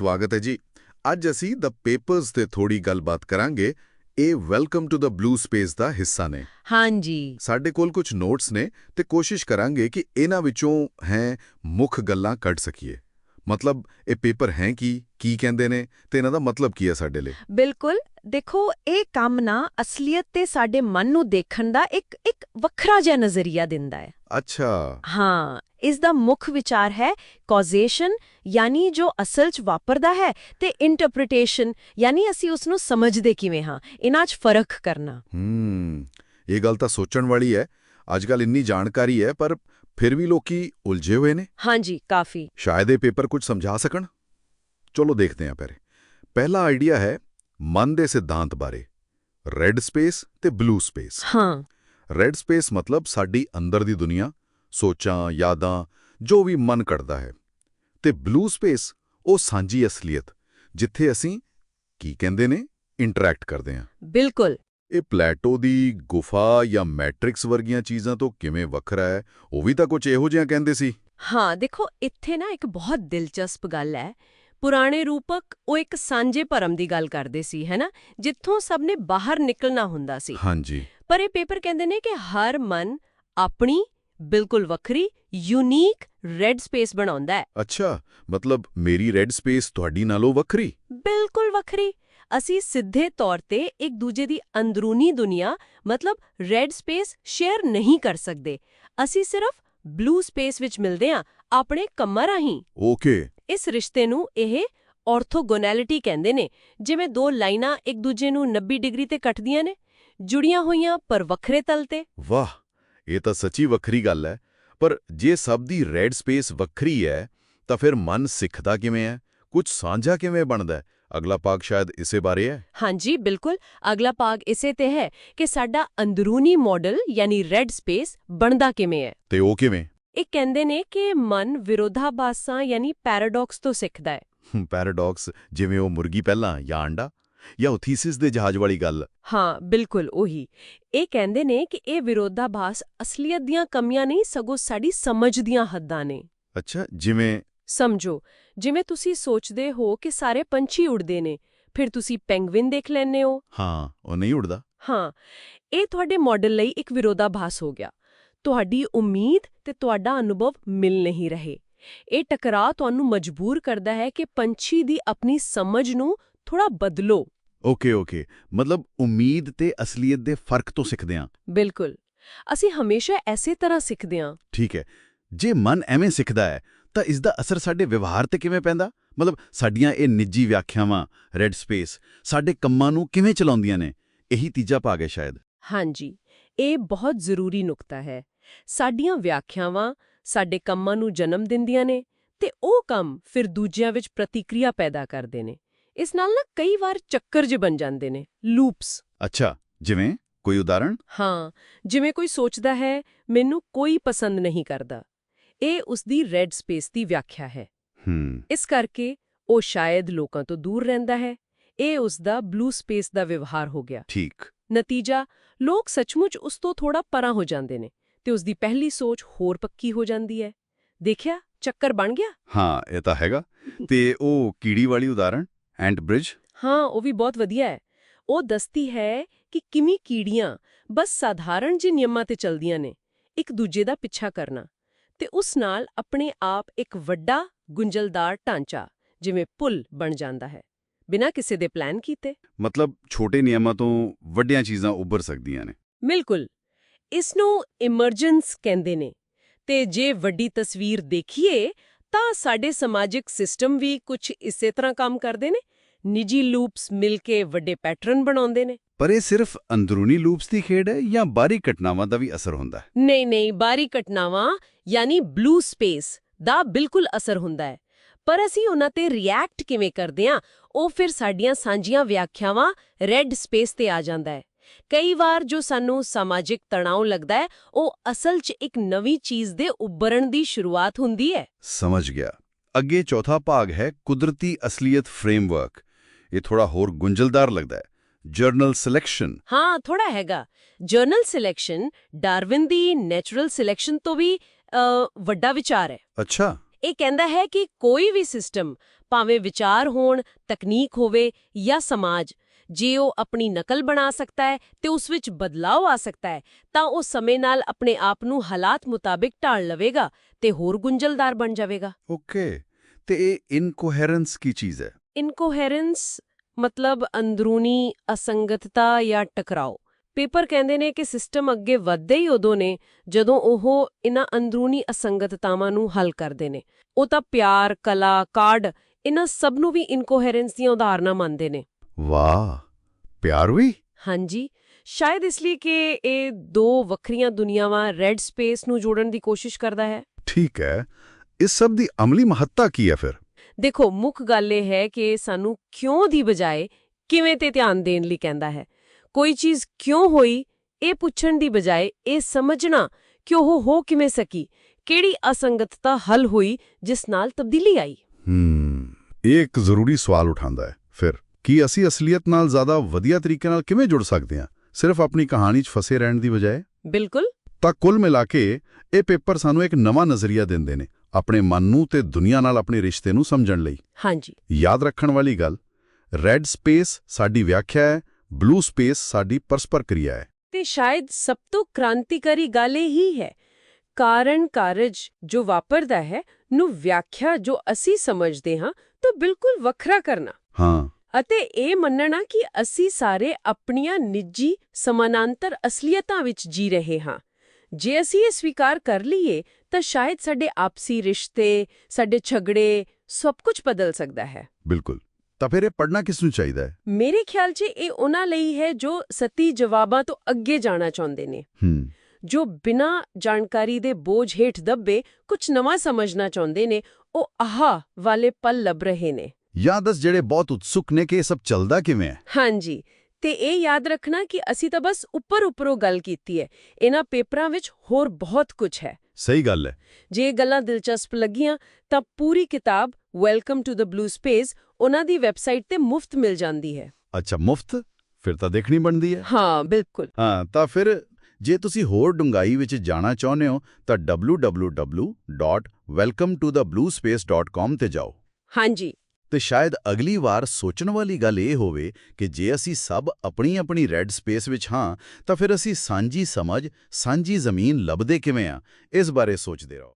ਸਵਾਗਤ ਹੈ ਜੀ। ਅੱਜ ਅਸੀਂ ਦ ਪੇਪਰਸ ਤੇ ਥੋੜੀ ਗੱਲਬਾਤ ਕਰਾਂਗੇ। ਇਹ welcome to the blue space ਦਾ ਹਿੱਸਾ ਨੇ। ਹਾਂਜੀ। ਸਾਡੇ ਕੋਲ ਕੁਝ ਨੋਟਸ ਨੇ ਤੇ ਕੋਸ਼ਿਸ਼ ਕਰਾਂਗੇ ਕਿ ਇਹਨਾਂ ਵਿੱਚੋਂ ਹੈ ਮੁੱਖ ਗੱਲਾਂ ਕੱਢ ਸਕੀਏ। ਮਤਲਬ ਇਹ ਪੇਪਰ ਹੈ ਕੀ ਕੀ ਕਹਿੰਦੇ ਨੇ ਤੇ ਇਹਨਾਂ ਦਾ ਮਤਲਬ ਕੀ ਹੈ ਸਾਡੇ ਲਈ? ਬਿਲਕੁਲ ਦੇਖੋ ਇਹ ਕੰਮ ਨਾ ਅਸਲੀਅਤ ਤੇ ਸਾਡੇ ਮਨ ਨੂੰ ਦੇਖਣ ਦਾ ਇੱਕ ਇੱਕ ਵੱਖਰਾ ਜਿਹਾ ਨਜ਼ਰੀਆ ਦਿੰਦਾ ਹੈ। ਅੱਛਾ। ਹਾਂ ਇਸ ਦਾ ਮੁੱਖ ਵਿਚਾਰ ਹੈ ਕੌਜ਼ੇਸ਼ਨ ਯਾਨੀ ਜੋ ਅਸਲ 'ਚ ਵਾਪਰਦਾ ਹੈ ਤੇ ਇੰਟਰਪ੍ਰੀਟੇਸ਼ਨ ਯਾਨੀ ਅਸੀਂ ਉਸ ਨੂੰ ਸਮਝਦੇ ਕਿਵੇਂ ਹਾਂ ਇਹਨਾਂ 'ਚ ਫ਼ਰਕ ਕਰਨਾ। ਹੂੰ ਇਹ ਗੱਲ ਤਾਂ ਸੋਚਣ ਵਾਲੀ ਹੈ। ਅੱਜ ਕੱਲ ਇੰਨੀ ਜਾਣਕਾਰੀ ਹੈ ਪਰ ਫਿਰ ਵੀ ਲੋਕੀ ਉਲਝੇ ਹੋਏ ਨੇ? ਹਾਂਜੀ ਕਾਫੀ। ਸ਼ਾਇਦ ਇਹ ਪੇਪਰ ਕੁਝ ਸਮਝਾ ਸਕਣ? ਚਲੋ ਦੇਖਦੇ ਹਾਂ ਪਹਿਲੇ ਪਹਿਲਾ ਆਈਡੀਆ ਹੈ ਮਨ ਦੇ ਸਿਧਾਂਤ ਬਾਰੇ। ਰੈੱਡ ਸਪੇਸ ਤੇ ਬਲੂ ਸਪੇਸ। ਹਾਂ। ਰੈੱਡ ਸਪੇਸ ਮਤਲਬ ਸਾਡੀ ਅੰਦਰ ਦੀ ਦੁਨੀਆ ਸੋਚਾਂ ਯਾਦਾਂ ਜੋ ਵੀ ਮਨ ਕਰਦਾ ਹੈ। ਤੇ ਬਲੂ ਸਪੇਸ ਉਹ ਸਾਂਝੀ ਅਸਲੀਅਤ ਜਿੱਥੇ ਅਸੀਂ ਕੀ ਕਹਿੰਦੇ ਨੇ? ਇੰਟਰੈਕਟ ਕਰਦੇ ਹਾਂ। ਬਿਲਕੁਲ। ਇਹ ਪਲੇਟੋ ਦੀ ਗੁਫਾ ਜਾਂ ਮੈਟ੍ਰਿਕਸ ਵਰਗੀਆਂ ਚੀਜ਼ਾਂ ਤੋਂ ਕਿਵੇਂ ਵੱਖਰਾ ਹੈ? ਉਹ ਵੀ ਤਾਂ ਕੁਝ ਇਹੋ ਜਿਹਾ ਕਹਿੰਦੇ ਸੀ। ਹਾਂ ਦੇਖੋ ਇੱਥੇ ਨਾ ਇੱਕ ਬਹੁਤ ਦਿਲਚਸਪ ਗੱਲ ਹੈ। ਪੁਰਾਣੇ ਰੂਪਕ ਉਹ ਇੱਕ ਸਾਂਝੇ ਭਰਮ ਦੀ ਗੱਲ ਕਰਦੇ ਸੀ ਹੈਨਾ ਜਿੱਥੋਂ ਸਭ ਨੇ ਬਾਹਰ ਨਿਕਲਣਾ ਹੁੰਦਾ ਸੀ। ਹਾਂਜੀ। ਪਰ ਇਹ ਪੇਪਰ ਕਹਿੰਦੇ ਨੇ ਕਿ ਹਰ ਮਨ ਆਪਣੀ ਬਿਲਕੁਲ ਵੱਖਰੀ ਯੂਨੀਕ ਰੈੱਡ ਸਪੇਸ ਬਣਾਉਂਦਾ ਹੈ। ਅੱਛਾ ਮਤਲਬ ਮੇਰੀ ਰੈੱਡ ਸਪੇਸ ਤੁਹਾਡੀ ਨਾਲੋਂ ਵੱਖਰੀ? ਬਿਲਕੁਲ ਵੱਖਰੀ। ਅਸੀਂ ਸਿੱਧੇ ਤੌਰ ਤੇ ਇੱਕ ਦੂਜੇ ਦੀ ਅੰਦਰੂਨੀ ਦੁਨੀਆ ਮਤਲਬ ਰੈੱਡ ਸਪੇਸ ਸ਼ੇਅਰ ਨਹੀਂ ਕਰ ਸਕਦੇ। ਅਸੀਂ ਸਿਰਫ ਬਲੂ ਸਪੇਸ ਵਿੱਚ ਮਿਲਦੇ ਹਾਂ ਆਪਣੇ ਕੰਮਾਂ ਰਾਹੀਂ। ਓਕੇ ਇਸ ਰਿਸ਼ਤੇ ਨੂੰ ਇਹ ਆਰਥੋਗੋਨੈਲਿਟੀ ਕਹਿੰਦੇ ਨੇ ਜਿਵੇਂ ਦੋ ਲਾਈਨਾਂ ਇੱਕ ਦੂਜੇ ਨੂੰ 90 ਡਿਗਰੀ ਤੇ ਕੱਟਦੀਆਂ ਨੇ ਜੁੜੀਆਂ ਹੋਈਆਂ ਪਰ ਵੱਖਰੇ ਤਲ ਤੇ। ਵਾਹ! ਇਹ ਤਾਂ ਸੱਚੀ ਵੱਖਰੀ ਗੱਲ ਹੈ। ਪਰ ਜੇ ਸਭ ਦੀ ਰੈੱਡ ਸਪੇਸ ਵੱਖਰੀ ਹੈ ਤਾਂ ਫਿਰ ਮਨ ਸਿੱਖਦਾ ਕਿਵੇਂ ਹੈ? ਕੁਝ ਸਾਂਝਾ ਕਿਵੇਂ ਬਣਦਾ ਹੈ? ਅਗਲਾ ਭਾਗ ਸ਼ਾਇਦ ਇਸੇ ਬਾਰੇ ਹੈ? ਹਾਂਜੀ ਬਿਲਕੁਲ। ਅਗਲਾ ਭਾਗ ਇਸੇ ਤੇ ਹੈ ਕਿ ਸਾਡਾ ਅੰਦਰੂਨੀ ਮਾਡਲ ਯਾਨੀ ਰੈੱਡ ਸਪੇਸ ਬਣਦਾ ਕਿਵੇਂ ਹੈ। ਤੇ ਉਹ ਕਿਵੇਂ? ਇਹ ਕਹਿੰਦੇ ਨੇ ਕਿ ਮਨ ਵਿਰੋਧਾਭਾਸਾਂ ਯਾਨੀ ਪੈਰਾਡੌਕਸ ਤੋਂ ਸਿੱਖਦਾ ਹੈ। ਪੈਰਾਡੌਕਸ ਜਿਵੇਂ ਉਹ ਮੁਰਗੀ ਪਹਿਲਾਂ ਜਾਂ ਅੰਡਾ ਜਾਂ ਉਥੀਸਿਸ ਦੇ ਜਹਾਜ਼ ਵਾਲੀ ਗੱਲ। ਹਾਂ ਬਿਲਕੁਲ ਉਹੀ। ਇਹ ਕਹਿੰਦੇ ਨੇ ਕਿ ਇਹ ਵਿਰੋਧਾਭਾਸ ਅਸਲੀਅਤ ਦੀਆਂ ਕਮੀਆਂ ਨਹੀਂ ਸਗੋਂ ਸਾਡੀ ਸਮਝ ਦੀਆਂ ਹੱਦਾਂ ਨੇ। ਅੱਛਾ ਜਿਵੇਂ ਸਮਝੋ ਜਿਵੇਂ ਤੁਸੀਂ ਸੋਚਦੇ ਹੋ ਕਿ ਸਾਰੇ ਪੰਛੀ ਉੜਦੇ ਨੇ ਫਿਰ ਤੁਸੀਂ ਪੈਂਗਵਿਨ ਦੇਖ ਲੈਂਦੇ ਹੋ। ਹਾਂ ਉਹ ਨਹੀਂ ਉੜਦਾ ਹਾਂ ਇਹ ਤੁਹਾਡੇ ਮਾਡਲ ਲਈ ਇੱਕ ਵਿਰੋਧਾਭਾਸ ਹੋ ਗਿਆ। ਤੁਹਾਡੀ ਉਮੀਦ ਤੇ ਤੁਹਾਡਾ ਅਨੁਭਵ ਮਿਲ ਨਹੀਂ ਰਹੇ। ਇਹ ਟਕਰਾਅ ਤੁਹਾਨੂੰ ਮਜਬੂਰ ਕਰਦਾ ਹੈ ਕਿ ਪੰਛੀ ਦੀ ਆਪਣੀ ਸਮਝ ਨੂੰ ਥੋੜਾ ਬਦਲੋ। ਓਕੇ ਓਕੇ ਮਤਲਬ ਉਮੀਦ ਤੇ ਅਸਲੀਅਤ ਦੇ ਫ਼ਰਕ ਤੋਂ ਸਿੱਖਦੇ ਹਾਂ। ਬਿਲਕੁਲ ਅਸੀਂ ਹਮੇਸ਼ਾ ਐਸੇ ਤਰ੍ਹਾਂ ਸਿੱਖਦੇ ਹਾਂ। ਠੀਕ ਹੈ ਜੇ ਮਨ ਐਵੇਂ ਸਿੱਖਦਾ ਹੈ ਤਾਂ ਇਸ ਦਾ ਅਸਰ ਸਾਡੇ ਵਿਵਹਾਰ ਤੇ ਕਿਵੇਂ ਪੈਂਦਾ? ਮਤਲਬ ਸਾਡੀਆਂ ਇਹ ਨਿੱਜੀ ਵਿਆਖਿਆਵਾਂ ਰੈੱਡ ਸਪੇਸ ਸਾਡੇ ਕੰਮਾਂ ਨੂੰ ਕਿਵੇਂ ਚਲਾਉਂਦੀਆਂ ਨੇ? ਇਹੀ ਤੀਜਾ ਭਾਗ ਹੈ ਸ਼ਾਇਦ। ਹਾਂਜੀ ਇਹ ਬਹੁਤ ਜ਼ਰੂਰੀ ਨੁਕਤਾ ਹੈ। ਸਾਡੀਆਂ ਵਿਆਖਿਆਵਾਂ ਸਾਡੇ ਕੰਮਾਂ ਨੂੰ ਜਨਮ ਦਿੰਦੀਆਂ ਨੇ ਤੇ ਉਹ ਕੰਮ ਫਿਰ ਦੂਜਿਆਂ ਵਿੱਚ ਪ੍ਰਤੀਕਿਰਿਆ ਪੈਦਾ ਕਰਦੇ ਨੇ। ਇਸ ਨਾਲ ਨਾ ਕਈ ਵਾਰ ਚੱਕਰ ਜਿਹੇ ਬਣ ਜਾਂਦੇ ਨੇ ਲੂਪਸ ਅੱਛਾ ਜਿਵੇਂ? ਕੋਈ ਉਦਾਹਰਣ? ਹਾਂ ਜਿਵੇਂ ਕੋਈ ਸੋਚਦਾ ਹੈ ਮੈਨੂੰ ਕੋਈ ਪਸੰਦ ਨਹੀਂ ਕਰਦਾ। ਇਹ ਉਸ ਦੀ ਰੈੱਡ ਸਪੇਸ ਦੀ ਵਿਆਖਿਆ ਹੈ। ਹੂੰ। ਇਸ ਕਰਕੇ ਉਹ ਸ਼ਾਇਦ ਲੋਕਾਂ ਤੋਂ ਦੂਰ ਰਹਿੰਦਾ ਹੈ। ਇਹ ਉਸ ਦਾ ਬਲੂ ਸਪੇਸ ਦਾ ਵਿਵਹਾਰ ਹੋ ਗਿਆ। ਠੀਕ। ਨਤੀਜਾ ਲੋਕ ਸੱਚਮੁੱਚ ਉਸ ਤੋਂ ਥੋੜਾ ਪਰਾਂ ਹੋ ਜਾਂਦੇ ਨੇ ਤੇ ਉਸ ਦੀ ਪਹਿਲੀ ਸੋਚ ਹੋਰ ਪੱਕੀ ਹੋ ਜਾਂਦੀ ਹੈ। ਦੇਖਿਆ? ਚੱਕਰ ਬਣ ਗਿਆ? ਹਾਂ ਇਹ ਤਾਂ ਹੈਗਾ। ਤੇ ਉਹ ਕੀੜੀ ਵਾਲੀ ਉਦਾਹਰਣ ਐਂਡ ਬ੍ਰਿਜ? ਹਾਂ ਉਹ ਵੀ ਬਹੁਤ ਵਧੀਆ ਹੈ। ਉਹ ਦੱਸਦੀ ਹੈ ਕਿ ਕਿਵੇਂ ਕੀੜੀਆਂ ਬਸ ਸਾਧਾਰਣ ਜਿਹੇ ਨਿਯਮਾਂ ਤੇ ਚਲਦੀਆਂ ਨੇ ਇੱਕ ਦੂਜੇ ਦਾ ਪਿੱਛਾ ਕਰਨਾ। ਤੇ ਉਸ ਨਾਲ ਆਪਣੇ ਆਪ ਇੱਕ ਵੱਡਾ ਗੁੰਝਲਦਾਰ ਢਾਂਚਾ ਜਿਵੇਂ ਪੁਲ ਬਣ ਜਾਂਦਾ ਹੈ। ਬਿਨਾਂ ਕਿਸੇ ਦੇ ਪਲਾਨ ਕੀਤੇ। ਮਤਲਬ ਛੋਟੇ ਨਿਯਮਾਂ ਤੋਂ ਵੱਡੀਆਂ ਚੀਜ਼ਾਂ ਉੱਭਰ ਸਕਦੀਆਂ ਨੇ। ਬਿਲਕੁਲ। ਇਸ ਨੂੰ ਇਮਰਜੈਂਸ ਕਹਿੰਦੇ ਨੇ। ਤੇ ਜੇ ਵੱਡੀ ਤਸਵੀਰ ਦੇਖੀਏ ਤਾਂ ਸਾਡੇ ਸਮਾਜਿਕ ਸਿਸਟਮ ਵੀ ਕੁਝ ਇਸੇ ਤਰ੍ਹਾਂ ਕੰਮ ਕਰਦੇ ਨੇ। ਨਿੱਜੀ ਲੂਪਸ ਮਿਲ ਕੇ ਵੱਡੇ ਪੈਟਰਨ ਬਣਾਉਂਦੇ ਨੇ। ਪਰ ਇਹ ਸਿਰਫ ਅੰਦਰੂਨੀ ਲੂਪਸ ਦੀ ਖੇਡ ਹੈ ਜਾਂ ਬਾਹਰੀ ਘਟਨਾਵਾਂ ਦਾ ਵੀ ਅਸਰ ਹੁੰਦਾ ਹੈ? ਨਹੀਂ ਨਹੀਂ ਬਾਰੀ ਘਟਨਾਵਾਂ ਯਾਨੀ ਬਲੂ ਸਪੇਸ ਦਾ ਬਿਲਕੁਲ ਅਸਰ ਹੁੰਦਾ ਹੈ। ਪਰ ਅਸੀਂ ਉਹਨਾਂ ਤੇ ਰਿਐਕਟ ਕਿਵੇਂ ਕਰਦੇ ਹਾਂ ਉਹ ਫਿਰ ਸਾਡੀਆਂ ਸਾਂਝੀਆਂ ਵਿਆਖਿਆਵਾਂ ਰੈੱਡ ਸਪੇਸ ਤੇ ਆ ਜਾਂਦਾ ਹੈ। ਕਈ ਵਾਰ ਜੋ ਸਾਨੂੰ ਸਮਾਜਿਕ ਤਣਾਅ ਲੱਗਦਾ ਹੈ ਉਹ ਅਸਲ 'ਚ ਇੱਕ ਨਵੀਂ ਚੀਜ਼ ਦੇ ਉੱਭਰਨ ਦੀ ਸ਼ੁਰੂਆਤ ਹੁੰਦੀ ਹੈ। ਸਮਝ ਗਿਆ। ਅੱਗੇ ਚੌਥਾ ਭਾਗ ਹੈ ਕੁਦਰਤੀ ਅਸਲੀਅਤ ਫਰੇਮਵਰਕ ਇਹ ਥੋੜਾ ਹੋਰ ਗੁੰਝਲਦਾਰ ਲੱਗਦਾ ਹੈ। ਜਰਨਲ ਸਿਲੈਕਸ਼ਨ ਹਾਂ ਥੋੜਾ ਹੈਗਾ। ਜਰਨਲ ਸਿਲੈਕਸ਼ਨ ਡਾਰਵਿਨ ਦੀ ਨੈਚੁਰਲ ਸਿਲੈਕਸ਼ਨ ਤੋਂ ਵੀ ਵੱਡਾ ਵਿਚਾਰ ਹੈ। ਅੱਛਾ। ਇਹ ਕਹਿੰਦਾ ਹੈ ਕਿ ਕੋਈ ਵੀ ਸਿਸਟਮ ਭਾਵੇਂ ਵਿਚਾਰ ਹੋਣ ਤਕਨੀਕ ਹੋਵੇ ਜਾਂ ਸਮਾਜ ਜੇ ਉਹ ਆਪਣੀ ਨਕਲ ਬਣਾ ਸਕਦਾ ਹੈ ਤੇ ਉਸ ਵਿੱਚ ਬਦਲਾਅ ਆ ਸਕਦਾ ਹੈ ਤਾਂ ਉਹ ਸਮੇਂ ਨਾਲ ਆਪਣੇ ਆਪ ਨੂੰ ਹਾਲਾਤ ਮੁਤਾਬਿਕ ਢਾਲ ਲਵੇਗਾ ਤੇ ਹੋਰ ਗੁੰਝਲਦਾਰ ਬਣ ਜਾਵੇਗਾ। ਓਕੇ। ਤੇ ਇਹ ਇਨਕੋਹੈਰੈਂਸ ਕੀ ਚੀਜ਼ ਹੈ? ਇਨਕੋਹੈਰੈਂਸ ਮਤਲਬ ਅੰਦਰੂਨੀ ਅਸੰਗਤਤਾ ਜਾਂ ਟਕਰਾਓ। ਪੇਪਰ ਕਹਿੰਦੇ ਨੇ ਕਿ ਸਿਸਟਮ ਅੱਗੇ ਵਧਦੇ ਹੀ ਉਦੋਂ ਨੇ ਜਦੋਂ ਉਹ ਇਹਨਾਂ ਅੰਦਰੂਨੀ ਅਸੰਗਤਤਾਵਾਂ ਨੂੰ ਹੱਲ ਕਰਦੇ ਨੇ। ਉਹ ਤਾਂ ਪਿਆਰ ਕਲਾ ਕਾਰਡ ਇਹਨਾਂ ਸਭ ਨੂੰ ਵੀ ਇਨਕੋਹੈਰੈਂਸ ਦੀਆਂ ਉਦਾਹਰਨਾਂ ਮੰਨਦੇ ਨੇ। ਵਾਹ! ਪਿਆਰ ਵੀ? ਹਾਂਜੀ। ਸ਼ਾਇਦ ਇਸ ਲਈ ਕਿ ਇਹ ਦੋ ਵੱਖਰੀਆਂ ਦੁਨੀਆਵਾਂ ਰੈੱਡ ਸਪੇਸ ਨੂੰ ਜੋੜਨ ਦੀ ਕੋਸ਼ਿਸ਼ ਕਰਦਾ ਹੈ। ਠੀਕ ਹੈ। ਇਸ ਸਭ ਦੀ ਅਮਲੀ ਮਹੱਤਤਾ ਕੀ ਹੈ ਫਿਰ? ਦੇਖੋ ਮੁੱਖ ਗੱਲ ਇਹ ਹੈ ਕਿ ਸਾਨੂੰ ਕਿਉਂ ਦੀ ਬਜਾਏ ਕਿਵੇਂ ਤੇ ਧਿਆਨ ਦੇਣ ਲਈ ਕਹਿੰਦਾ ਹੈ? ਕੋਈ ਚੀਜ਼ ਕਿਉਂ ਹੋਈ ਇਹ ਪੁੱਛਣ ਦੀ ਬਜਾਏ ਇਹ ਸਮਝਣਾ ਕਿ ਉਹ ਹੋ ਕਿਵੇਂ ਸਕੀ ਕਿਹੜੀ ਅਸੰਗਤਤਾ ਹੱਲ ਹੋਈ ਜਿਸ ਨਾਲ ਤਬਦੀਲੀ ਆਈ? ਹੂੰ ਇਹ ਇੱਕ ਜ਼ਰੂਰੀ ਸਵਾਲ ਉਠਾਉਂਦਾ ਹੈ। ਫਿਰ ਕੀ ਅਸੀਂ ਅਸਲੀਅਤ ਨਾਲ ਜ਼ਿਆਦਾ ਵਧੀਆ ਤਰੀਕੇ ਨਾਲ ਕਿਵੇਂ ਜੁੜ ਸਕਦੇ ਹਾਂ? ਸਿਰਫ ਆਪਣੀ ਕਹਾਣੀ 'ਚ ਫਸੇ ਰਹਿਣ ਦੀ ਬਜਾਏ? ਬਿਲਕੁਲ। ਤਾਂ ਕੁੱਲ ਮਿਲਾ ਕੇ ਇਹ ਪੇਪਰ ਸਾਨੂੰ ਇੱਕ ਨਵਾਂ ਨਜ਼ਰੀਆ ਦਿੰਦੇ ਨੇ। ਆਪਣੇ ਮਨ ਨੂੰ ਤੇ ਦੁਨੀਆ ਨਾਲ ਆਪਣੇ ਰਿਸ਼ਤੇ ਨੂੰ ਸਮਝਣ ਲਈ। ਹਾਂਜੀ। ਯਾਦ ਰੱਖਣ ਵਾਲੀ ਗੱਲ ਰੈੱਡ ਸਪੇਸ ਸਾਡੀ ਵਿਆਖਿਆ ਹੈ ਬਲੂ ਸਪੇਸ ਸਾਡੀ ਪਰਸਪਰ ਕਿਰਿਆ ਹੈ। ਤੇ ਸ਼ਾਇਦ ਸਭ ਤੋਂ ਕ੍ਰਾਂਤੀਕਾਰੀ ਗੱਲ ਇਹ ਹੀ ਹੈ ਕਾਰਨ ਕਾਰਜ ਜੋ ਵਾਪਰਦਾ ਹੈ ਨੂੰ ਵਿਆਖਿਆ ਜੋ ਅਸੀਂ ਸਮਝਦੇ ਹਾਂ ਤਾਂ ਬਿਲਕੁਲ ਵੱਖਰਾ ਕਰਨਾ। ਹਾਂ। ਅਤੇ ਇਹ ਮੰਨਣਾ ਕਿ ਅਸੀਂ ਸਾਰੇ ਆਪਣੀਆਂ ਨਿੱਜੀ ਸਮਾਨਾਂਤਰ ਅਸਲੀਅਤਾਂ ਵਿੱਚ ਜੀ ਰਹੇ ਹਾਂ। ਜੇ ਅਸੀਂ ਇਹ ਸਵੀਕਾਰ ਕਰ ਲਈਏ ਤਾਂ ਸ਼ਾਇਦ ਸਾਡੇ ਆਪਸੀ ਰਿਸ਼ਤੇ ਸਾਡੇ ਝਗੜੇ ਸਭ ਕੁਝ ਬਦਲ ਸਕਦਾ ਹੈ। ਬਿਲਕੁਲ। ਤਾਂ ਫਿਰ ਇਹ ਪੜਨਾ ਕਿਸ ਨੂੰ ਚਾਹੀਦਾ ਹੈ? ਮੇਰੇ ਖਿਆਲ 'ਚ ਇਹ ਉਹਨਾਂ ਲਈ ਹੈ ਜੋ ਸਤੀ ਜਵਾਬਾਂ ਤੋਂ ਅੱਗੇ ਜਾਣਾ ਚਾਹੁੰਦੇ ਨੇ। ਹੂੰ। ਜੋ ਬਿਨਾਂ ਜਾਣਕਾਰੀ ਦੇ ਬੋਝ ਹੇਠ ਦੱਬੇ ਕੁਝ ਨਵਾਂ ਸਮਝਣਾ ਚਾਹੁੰਦੇ ਨੇ ਉਹ ਆਹ ਵਾਲੇ ਪਲ ਲੱਭ ਰਹੇ ਨੇ। ਜਾਂ ਦਸ ਜਿਹੜੇ ਬਹੁਤ ਉਤਸੁਕ ਨੇ ਕਿ ਇਹ ਸਭ ਚੱਲਦਾ ਕਿਵੇਂ ਹੈ? ਹਾਂਜੀ। ਤੇ ਇਹ ਯਾਦ ਰੱਖਣਾ ਕਿ ਅਸੀਂ ਤਾਂ ਬਸ ਉੱਪਰ ਉੱਪਰੋਂ ਗੱਲ ਕੀਤੀ ਹੈ। ਇਹਨਾਂ ਪੇਪਰਾਂ ਵਿੱਚ ਹੋਰ ਬਹੁਤ ਕੁਝ ਹੈ। ਸਹੀ ਗੱਲ ਹੈ। ਜੇ ਇਹ ਗੱਲਾਂ ਦਿਲਚਸਪ ਲੱਗੀਆਂ ਤਾਂ ਪੂਰੀ ਕਿਤਾਬ welcome to the blue space ਉਹਨਾਂ ਦੀ ਵੈਬਸਾਈਟ ਤੇ ਮੁਫਤ ਮਿਲ ਜਾਂਦੀ ਹੈ। ਅੱਛਾ ਮੁਫਤ? ਫਿਰ ਤਾਂ ਦੇਖਣੀ ਬਣਦੀ ਹੈ। ਹਾਂ ਬਿਲਕੁਲ। ਹਾਂ ਤਾਂ ਫਿਰ ਜੇ ਤੁਸੀਂ ਹੋਰ ਡੂੰਘਾਈ ਵਿੱਚ ਜਾਣਾ ਚਾਹੁੰਦੇ ਹੋ ਤਾਂ www.welcometothe.bluespace.com ਤੇ ਜਾਓ। ਹਾਂਜੀ ਤੇ ਸ਼ਾਇਦ ਅਗਲੀ ਵਾਰ ਸੋਚਣ ਵਾਲੀ ਗੱਲ ਇਹ ਹੋਵੇ ਕਿ ਜੇ ਅਸੀਂ ਸਭ ਆਪਣੀ ਆਪਣੀ ਰੈੱਡ ਸਪੇਸ ਵਿੱਚ ਹਾਂ, ਤਾਂ ਫਿਰ ਅਸੀਂ ਸਾਂਝੀ ਸਮਝ, ਸਾਂਝੀ ਜ਼ਮੀਨ ਲੱਭਦੇ ਕਿਵੇਂ ਆ? ਇਸ ਬਾਰੇ ਸੋਚਦੇ ਰਹੋ।